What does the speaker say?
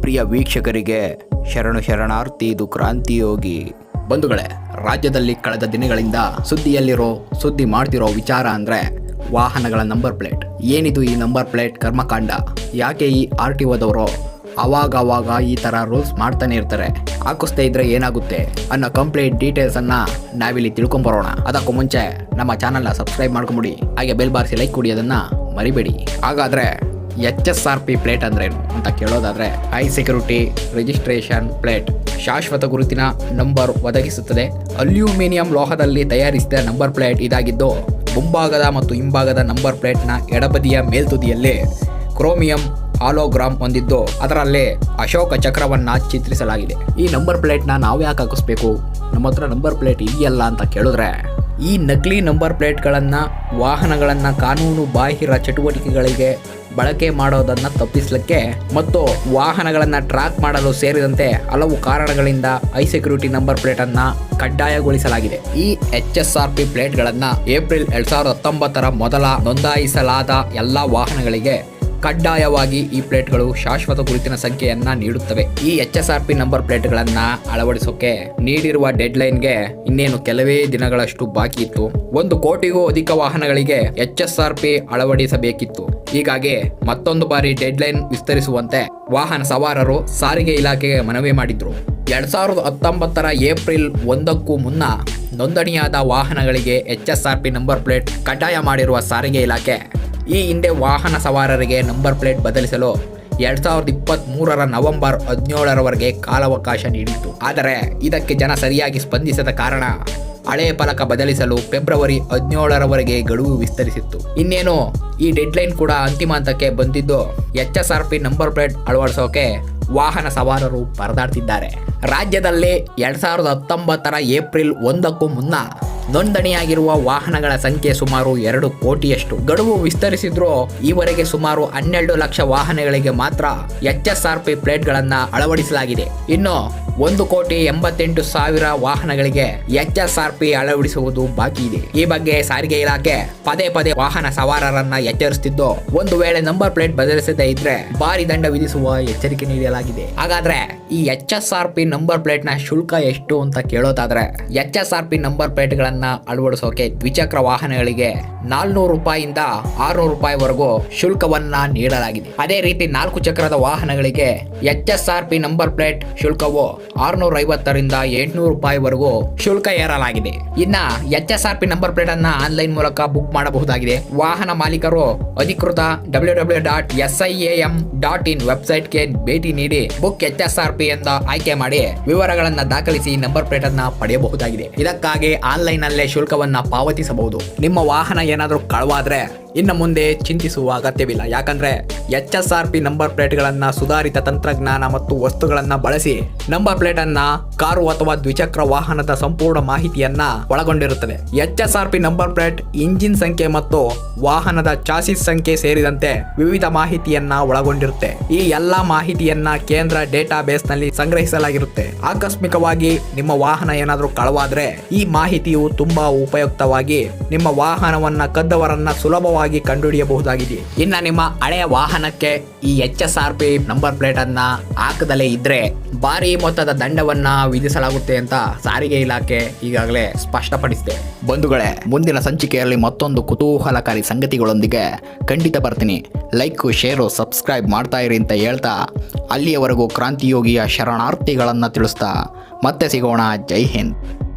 ಪ್ರಿಯ ವೀಕ್ಷಕರಿಗೆ ಶರಣು ಶರಣಾರ್ಥಿ, ಇದು ಕ್ರಾಂತಿಯೋಗಿ. ಬಂಧುಗಳೇ, ರಾಜ್ಯದಲ್ಲಿ ಕಳೆದ ದಿನಗಳಿಂದ ಸುದ್ದಿಯಲ್ಲಿರೋ, ಸುದ್ದಿ ಮಾಡ್ತಿರೋ ವಿಚಾರ ಅಂದ್ರೆ ವಾಹನಗಳ ನಂಬರ್ ಪ್ಲೇಟ್. ಏನಿದು ಈ ನಂಬರ್ ಪ್ಲೇಟ್ ಕರ್ಮಕಾಂಡ? ಯಾಕೆ ಈ ಆರ್ ಟಿ ಓದವರು ಅವಾಗ ಅವಾಗ ಈ ತರ ರೂಲ್ಸ್ ಮಾಡ್ತಾನೆ ಇರ್ತಾರೆ? ಹಾಕಿಸ್ತಾ ಇದ್ರೆ ಏನಾಗುತ್ತೆ? ಅನ್ನೋ ಕಂಪ್ಲೀಟ್ ಡೀಟೇಲ್ಸ್ ಅನ್ನ ನಾವಿಲ್ಲಿ ತಿಳ್ಕೊಂಬರೋಣ. ಅದಕ್ಕೂ ಮುಂಚೆ ನಮ್ಮ ಚಾನಲ್ನ ಸಬ್ಸ್ಕ್ರೈಬ್ ಮಾಡ್ಕೊಂಬಿಡಿ. ಹಾಗೆ ಬೆಲ್ ಬಾರಿಸಿ ಲೈಕ್ ಕೊಡಿ, ಅದನ್ನ ಮರಿಬೇಡಿ. ಹಾಗಾದ್ರೆ H S R P plate ಅಂದ್ರೇನು ಅಂತ ಕೇಳೋದಾದರೆ ಹೈ ಸೆಕ್ಯೂರಿಟಿ ರಿಜಿಸ್ಟ್ರೇಷನ್ ಪ್ಲೇಟ್. ಶಾಶ್ವತ ಗುರುತಿನ ನಂಬರ್ ಒದಗಿಸುತ್ತದೆ. ಅಲ್ಯೂಮಿನಿಯಂ ಲೋಹದಲ್ಲಿ ತಯಾರಿಸಿದ ನಂಬರ್ ಪ್ಲೇಟ್ ಇದಾಗಿದ್ದು, ಮುಂಭಾಗದ ಮತ್ತು ಹಿಂಭಾಗದ ನಂಬರ್ ಪ್ಲೇಟ್ನ ಎಡಬದಿಯ ಮೇಲ್ತುದಿಯಲ್ಲಿ ಕ್ರೋಮಿಯಂ ಹಾಲೋಗ್ರಾಮ್ ಹೊಂದಿದ್ದು, ಅದರಲ್ಲೇ ಅಶೋಕ ಚಕ್ರವನ್ನ ಚಿತ್ರಿಸಲಾಗಿದೆ. ಈ ನಂಬರ್ ಪ್ಲೇಟ್ನ ನಾವು ಯಾಕೆ ಹಾಕಿಸ್ಬೇಕು? ನಮ್ಮ ಹತ್ರ ನಂಬರ್ ಪ್ಲೇಟ್ ಇದೆಯಲ್ಲ ಅಂತ ಕೇಳಿದ್ರೆ ಈ ನಕಲಿ ನಂಬರ್ ಪ್ಲೇಟ್ಗಳನ್ನು, ವಾಹನಗಳನ್ನು, ಕಾನೂನು ಬಾಹಿರ ಚಟುವಟಿಕೆಗಳಿಗೆ ಬಳಕೆ ಮಾಡೋದನ್ನು ತಪ್ಪಿಸಲಿಕ್ಕೆ ಮತ್ತು ವಾಹನಗಳನ್ನು ಟ್ರ್ಯಾಕ್ ಮಾಡಲು ಸೇರಿದಂತೆ ಹಲವು ಕಾರಣಗಳಿಂದ ಐ ಸೆಕ್ಯೂರಿಟಿ ನಂಬರ್ ಪ್ಲೇಟನ್ನು ಕಡ್ಡಾಯಗೊಳಿಸಲಾಗಿದೆ. ಈ ಎಚ್ ಎಸ್ ಆರ್ ಪಿ ಪ್ಲೇಟ್ಗಳನ್ನು ಏಪ್ರಿಲ್ ಎರಡು ಸಾವಿರದ ಹತ್ತೊಂಬತ್ತರ ಮೊದಲ ನೋಂದಾಯಿಸಲಾದ ಎಲ್ಲ ವಾಹನಗಳಿಗೆ ಕಡ್ಡಾಯವಾಗಿ ಈ ಪ್ಲೇಟ್ಗಳು ಶಾಶ್ವತ ಗುರುತಿನ ಸಂಖ್ಯೆಯನ್ನ ನೀಡುತ್ತವೆ. ಈ H S R P number ಪ್ಲೇಟ್ಗಳನ್ನ ಅಳವಡಿಸೋಕೆ ನೀಡಿರುವ ಡೆಡ್ಲೈನ್ಗೆ ಇನ್ನೇನು ಕೆಲವೇ ದಿನಗಳಷ್ಟು ಬಾಕಿ ಇತ್ತು. ಒಂದು ಕೋಟಿಗೂ ಅಧಿಕ ವಾಹನಗಳಿಗೆ ಎಚ್ ಎಸ್ ಆರ್ ಪಿ ಅಳವಡಿಸಬೇಕಿತ್ತು. ಹೀಗಾಗಿ ಮತ್ತೊಂದು ಬಾರಿ ಡೆಡ್ಲೈನ್ ವಿಸ್ತರಿಸುವಂತೆ ವಾಹನ ಸವಾರರು ಸಾರಿಗೆ ಇಲಾಖೆಗೆ ಮನವಿ ಮಾಡಿದ್ರು. ಎರಡ್ ಸಾವಿರದ ಹತ್ತೊಂಬತ್ತರ ಏಪ್ರಿಲ್ ಒಂದಕ್ಕೂ ಮುನ್ನ ನೋಂದಣಿಯಾದ ವಾಹನಗಳಿಗೆ H S R P number plate ಕಡ್ಡಾಯ ಮಾಡಿರುವ ಸಾರಿಗೆ ಇಲಾಖೆ ಈ ಹಿಂದೆ ವಾಹನ ಸವಾರರಿಗೆ ನಂಬರ್ ಪ್ಲೇಟ್ ಬದಲಿಸಲು ಎರಡ್ ಸಾವಿರದ ಇಪ್ಪತ್ತ್ಮೂರರ ನವೆಂಬರ್ ಹದಿನೇಳರವರೆಗೆ ಕಾಲಾವಕಾಶ ನೀಡಿತ್ತು. ಆದರೆ ಇದಕ್ಕೆ ಜನ ಸರಿಯಾಗಿ ಸ್ಪಂದಿಸದ ಕಾರಣ ಹಳೆ ಫಲಕ ಬದಲಿಸಲು ಫೆಬ್ರವರಿ ಹದಿನೇಳರವರೆಗೆ ಗಡುವು ವಿಸ್ತರಿಸಿತ್ತು. ಇನ್ನೇನು, ಈ ಡೆಡ್ಲೈನ್ ಕೂಡ ಅಂತಿಮ ಹಂತಕ್ಕೆ ಬಂದಿದ್ದು H S R P number plate ಅಳವಡಿಸೋಕೆ ವಾಹನ ಸವಾರರು ಪರದಾಡ್ತಿದ್ದಾರೆ. ರಾಜ್ಯದಲ್ಲಿ ಎರಡ್ ಸಾವಿರದ ಹತ್ತೊಂಬತ್ತರ ಏಪ್ರಿಲ್ ಒಂದಕ್ಕೂ ಮುನ್ನ ನೋಂದಣಿಯಾಗಿರುವ ವಾಹನಗಳ ಸಂಖ್ಯೆ ಸುಮಾರು ಎರಡು ಕೋಟಿಯಷ್ಟು. ಗಡುವು ವಿಸ್ತರಿಸಿದ್ರು ಈವರೆಗೆ ಸುಮಾರು ಹನ್ನೆರಡು ಲಕ್ಷ ವಾಹನಗಳಿಗೆ ಮಾತ್ರ ಎಚ್ ಪಿ ಪ್ಲೇಟ್ಗಳನ್ನ ಅಳವಡಿಸಲಾಗಿದೆ. ಇನ್ನು ಒಂದು ಕೋಟಿ ಎಂಬತ್ತೆಂಟು ಸಾವಿರ ವಾಹನಗಳಿಗೆ ಎಚ್ ಎಸ್ ಆರ್ ಪಿ ಅಳವಡಿಸುವುದು ಬಾಕಿ ಇದೆ. ಈ ಬಗ್ಗೆ ಸಾರಿಗೆ ಇಲಾಖೆ ಪದೇ ಪದೇ ವಾಹನ ಸವಾರರನ್ನ ಎಚ್ಚರಿಸುತ್ತಿದ್ದು ಒಂದು ವೇಳೆ ನಂಬರ್ ಪ್ಲೇಟ್ ಬದಲಿಸದೇ ಇದ್ರೆ ಭಾರಿ ದಂಡ ವಿಧಿಸುವ ಎಚ್ಚರಿಕೆ ನೀಡಲಾಗಿದೆ. ಹಾಗಾದ್ರೆ ಈ H S R P number ಪ್ಲೇಟ್ನ ಶುಲ್ಕ ಎಷ್ಟು ಅಂತ ಕೇಳೋದಾದ್ರೆ H S R P number plate ಗಳನ್ನ ಅಳವಡಿಸೋಕೆ ದ್ವಿಚಕ್ರ ವಾಹನಗಳಿಗೆ ನಾಲ್ನೂರು ರೂಪಾಯಿಯಿಂದ ಆರ್ನೂರು ರೂಪಾಯಿವರೆಗೂ ಶುಲ್ಕವನ್ನ ನೀಡಲಾಗಿದೆ. ಅದೇ ರೀತಿ ನಾಲ್ಕು ಚಕ್ರದ ವಾಹನಗಳಿಗೆ H S R P number plate ಶುಲ್ಕವು ಆರ್ನೂರ ಐವತ್ತರಿಂದ ಎಂಟುನೂರು ರೂಪಾಯಿವರೆಗೂ ಶುಲ್ಕ ಏರಲಾಗಿದೆ. ಇನ್ನ H S R P number plate ಅನ್ನ ಆನ್ಲೈನ್ ಮೂಲಕ ಬುಕ್ ಮಾಡಬಹುದಾಗಿದೆ. ವಾಹನ ಮಾಲೀಕರು ಅಧಿಕೃತ W W dot S I A M dot in ವೆಬ್ಸೈಟ್ಗೆ ಭೇಟಿ ನೀಡಿ book H S R P ಅಂತ ಆಯ್ಕೆ ಮಾಡಿ ವಿವರಗಳನ್ನ ದಾಖಲಿಸಿ ನಂಬರ್ ಪ್ಲೇಟ್ ಅನ್ನ ಪಡೆಯಬಹುದಾಗಿದೆ. ಇದಕ್ಕಾಗಿ ಆನ್ಲೈನ್ ಅಲ್ಲೇ ಶುಲ್ಕವನ್ನ ಪಾವತಿಸಬಹುದು. ನಿಮ್ಮ ವಾಹನ ಏನಾದರೂ ಕಳವಾದ್ರೆ ಇನ್ನು ಮುಂದೆ ಚಿಂತಿಸುವ ಅಗತ್ಯವಿಲ್ಲ. ಯಾಕಂದ್ರೆ H S R P number ಪ್ಲೇಟ್ಗಳನ್ನು ಸುಧಾರಿತ ತಂತ್ರಜ್ಞಾನ ಮತ್ತು ವಸ್ತುಗಳನ್ನು ಬಳಸಿ ನಂಬರ್ ಪ್ಲೇಟ್ ಅನ್ನ ಕಾರು ಅಥವಾ ದ್ವಿಚಕ್ರ ವಾಹನದ ಸಂಪೂರ್ಣ ಮಾಹಿತಿಯನ್ನ ಒಳಗೊಂಡಿರುತ್ತದೆ. H S R P number plate, engine ಸಂಖ್ಯೆ ಮತ್ತು ವಾಹನದ ಚಾಸಿಸ್ ಸಂಖ್ಯೆ ಸೇರಿದಂತೆ ವಿವಿಧ ಮಾಹಿತಿಯನ್ನ ಒಳಗೊಂಡಿರುತ್ತೆ. ಈ ಎಲ್ಲಾ ಮಾಹಿತಿಯನ್ನ ಕೇಂದ್ರ ಡೇಟಾ ಬೇಸ್ನಲ್ಲಿ ಸಂಗ್ರಹಿಸಲಾಗಿರುತ್ತೆ. ಆಕಸ್ಮಿಕವಾಗಿ ನಿಮ್ಮ ವಾಹನ ಏನಾದರೂ ಕಳವಾದ್ರೆ ಈ ಮಾಹಿತಿಯು ತುಂಬಾ ಉಪಯುಕ್ತವಾಗಿ ನಿಮ್ಮ ವಾಹನವನ್ನ ಕದ್ದವರನ್ನ ಸುಲಭವಾಗಿ ಕಂಡುಹಿಡಿಯಬಹುದಾಗಿದೆ. ಇನ್ನ ನಿಮ್ಮ ಹಳೆಯ ವಾಹನಕ್ಕೆ ಈ H S R P number plate ಅನ್ನ ಹಾಕದಲ್ಲೇ ಇದ್ರೆ ಭಾರಿ ಮೊತ್ತದ ದಂಡವನ್ನ ವಿಧಿಸಲಾಗುತ್ತೆ ಅಂತ ಸಾರಿಗೆ ಇಲಾಖೆ ಈಗಾಗಲೇ ಸ್ಪಷ್ಟಪಡಿಸಿದೆ. ಬಂಧುಗಳೇ, ಮುಂದಿನ ಸಂಚಿಕೆಯಲ್ಲಿ ಮತ್ತೊಂದು ಕುತೂಹಲಕಾರಿ ಸಂಗತಿಗಳೊಂದಿಗೆ ಖಂಡಿತ ಬರ್ತೀನಿ. ಲೈಕ್, ಶೇರು, ಸಬ್ಸ್ಕ್ರೈಬ್ ಮಾಡ್ತಾ ಇರಿ ಅಂತ ಹೇಳ್ತಾ ಅಲ್ಲಿಯವರೆಗೂ ಕ್ರಾಂತಿಯೋಗಿಯ ಶರಣಾರ್ಥಿಗಳನ್ನು ತಿಳಿಸ್ತಾ ಮತ್ತೆ ಸಿಗೋಣ. ಜೈ ಹಿಂದ್.